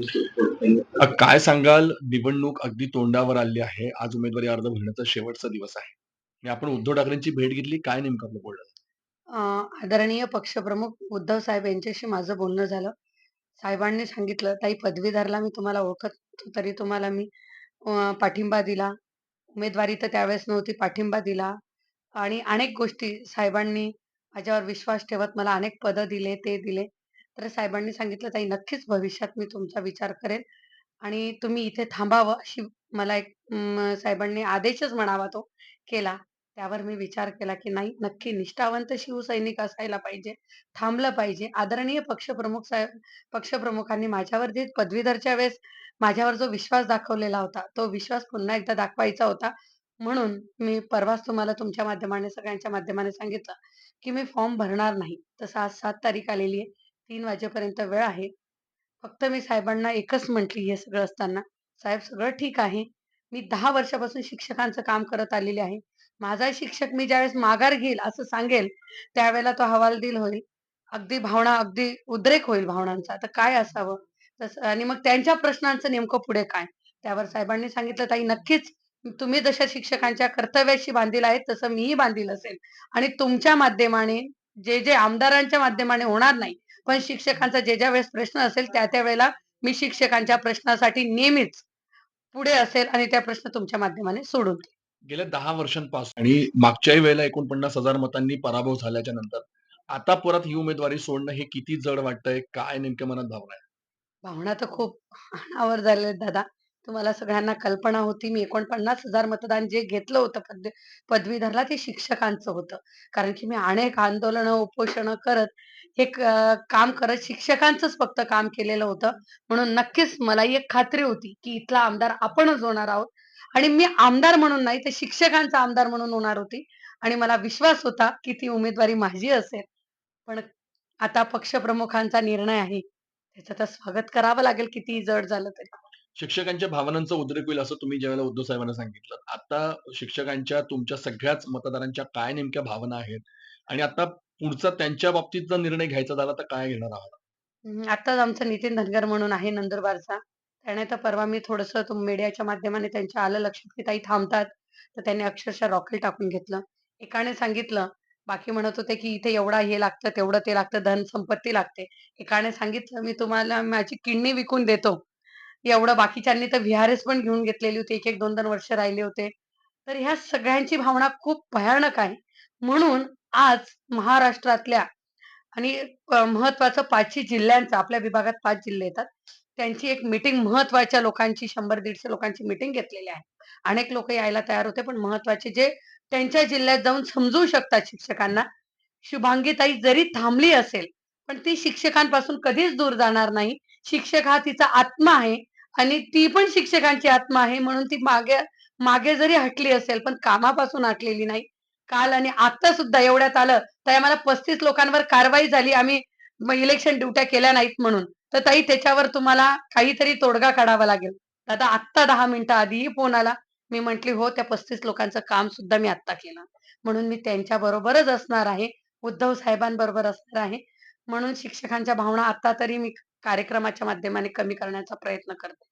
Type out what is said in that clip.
अ, काय सांगाल निवडणूक अगदी तोंडावर आली आहे. आज उमेदवारी अर्ज भरण्याचा शेवटचा दिवस आहे. आणि आपण उद्धव ठाकरेंची भेट घेतली. काय नेमकं आपलं बोलणं? अ, आदरणीय पक्षप्रमुख उद्धव साहेब यांच्याशी माझं बोलणं झालं. साहेबांनी सांगितलं, "ताई पदवीधरला मी तुम्हाला ओळखत तरी तुम्हाला मी अ, पाठिंबा दिला. उमेदवारी तर त्यावेळेस नव्हती, पाठिंबा दिला आणि अनेक गोष्टी साहेबांनी माझ्यावर विश्वास ठेवत मला अनेक पदं दिले, ते दिले." तर साहेबांनी सांगितलं, "ताई नक्कीच भविष्यात मी तुमचा विचार करेन आणि तुम्ही इथे थांबावं." अशी मला एक साहेबांनी आदेशच म्हणावा तो केला. त्यावर मी विचार केला, की नाही नक्की निष्ठावंत शिवसैनिक असायला पाहिजे, थांबलं पाहिजे. आदरणीय पक्षप्रमुख साहेब पक्षप्रमुखांनी माझ्यावर जे पदवीधरच्या वेळेस माझ्यावर जो विश्वास दाखवलेला होता, तो विश्वास पुन्हा एकदा दाखवायचा होता. म्हणून मी परवाच तुम्हाला तुमच्या माध्यमाने सगळ्यांच्या माध्यमाने सांगितलं, की मी फॉर्म भरणार नाही. तसं आज सात तारीख आलेली आहे. तीन वाजेपर्यंत वेळ आहे. फक्त मी साहेबांना एकच म्हटली हे सगळं असताना, "साहेब सगळं ठीक आहे. मी दहा वर्षापासून शिक्षकांचं काम करत आलेली आहे. माझा शिक्षक मी ज्यावेळेस माघार घेईल असं सांगेल, त्यावेळेला तो हवालदिल होईल. अगदी भावना अगदी उद्रेक होईल भावनांचा. तर काय असावं? तसं आणि मग त्यांच्या प्रश्नांचं नेमकं पुढे काय? त्यावर साहेबांनी सांगितलं, "ताई नक्कीच तुम्ही जशा शिक्षकांच्या कर्तव्याशी बांधील आहेत, तसं मीही बांधील असेल आणि तुमच्या माध्यमाने जे, जे आमदारांच्या माध्यमाने होणार नाही, पण शिक्षकांचा जे ज्या वेळेस प्रश्न असेल, त्या त्या वेळेला मी शिक्षकांच्या प्रश्नासाठी नेहमीच पुढे असेल आणि त्या प्रश्न तुमच्या माध्यमाने देईल." गेल्या 10 वर्षांपासून आणि मागच्याही वेळेला 49,000 मतांनी पराभव झाल्याच्यानंतर आता परत ही उमेदवारी सोडणं हे किती जड वाटतंय? काय नेमक्या मनात भावना आहे? भावना तर खूप अनावर झालेल्या दादा. तुम्हाला सगळ्यांना कल्पना होती मी 49,000 मतदान जे घेतलं होतं पद पदवीधरला ते शिक्षकांचं होतं. कारण की मी अनेक आंदोलनं, उपोषणं करत हे काम करत शिक्षकांचंच फक्त काम केलेलं होतं. म्हणून नक्कीच मला एक खात्री होती, की इथला आमदार आपणच होणार आहोत आणि मी आमदार म्हणून नाही, तर शिक्षकांचा आमदार म्हणून होणार होती आणि मला विश्वास होता, की ती उमेदवारी माझी असेल. पण आता पक्षप्रमुखांचा निर्णय आहे. त्याचं तर स्वागत करावं लागेल कितीही जड झालं तरी. शिक्षकांच्या भावनांचा उद्रेक होईल असं तुम्ही ज्यावेळेला उद्धव साहेबांना सांगितलं. आता शिक्षकांच्या तुमच्या सगळ्याच मतदारांच्या काय नेमक्या भावना आहेत? आणि आता पुढचा त्यांच्या बाबतीत निर्णय घ्यायचा झाला तर काय घेणार आहात? आताच आमचं आमचा नितीन धनगर म्हणून आहे नंदुरबारचा. त्याने तर परवा मी थोडस मीडियाच्या माध्यमाने त्यांच्या आलं लक्षात, की ताई थांबतात. तर त्यांनी अक्षरशः रॉकेल टाकून घेतलं. एकाने सांगितलं, बाकी म्हणत होते, की इथे एवढा हे लागतं, तेवढं ते लागतं, धन संपत्ती लागते. एकाने सांगितलं, "मी तुम्हाला माझी किडनी विकून देतो." एवढं बाकीच्यांनी तर व्ही आरएस पण घेऊन घेतलेली होती. 1-1, 2-2 वर्ष राहिले होते. तर ह्या सगळ्यांची भावना खूप भयानक आहे. म्हणून आज महाराष्ट्रातल्या आणि महत्वाचं महत्त्वाचं 5ही जिल्ह्यांचा आपल्या विभागात पाच जिल्हे येतात. त्यांची एक मीटिंग महत्त्वाच्या लोकांची शंभर दीडशे लोकांची मीटिंग घेतलेली आहे. अनेक लोक यायला तयार होते, पण महत्त्वाचे जे त्यांच्या जिल्ह्यात जाऊन समजू शकतात शिक्षकांना. शुभांगीताई जरी थांबली असेल, पण ती शिक्षकांपासून कधीच दूर जाणार नाही. शिक्षक हा तिचा आत्मा आहे आणि ती पण शिक्षकांची आत्मा आहे. म्हणून ती मागे मागे जरी हटली असेल, पण कामापासून हटलेली नाही. काल आणि आता सुद्धा एवढ्यात आलं, तर आम्हाला 35 लोकांवर कारवाई झाली. आम्ही इलेक्शन ड्युट्या केल्या नाहीत म्हणून. तर ताई त्याच्यावर तुम्हाला काहीतरी तोडगा काढावा लागेल. दादा आत्ता दहा मिनिटं आधीही फोन आला. मी म्हटली, "हो, त्या 35 लोकांचं काम सुद्धा मी आत्ता केलं." म्हणून मी त्यांच्या बरोबरच असणार आहे. उद्धव साहेबांबरोबर असणार आहे. म्हणून शिक्षकांच्या भावना आता तरी मी कार्यक्रमाच्या माध्यमाने कमी करण्याचा प्रयत्न करते.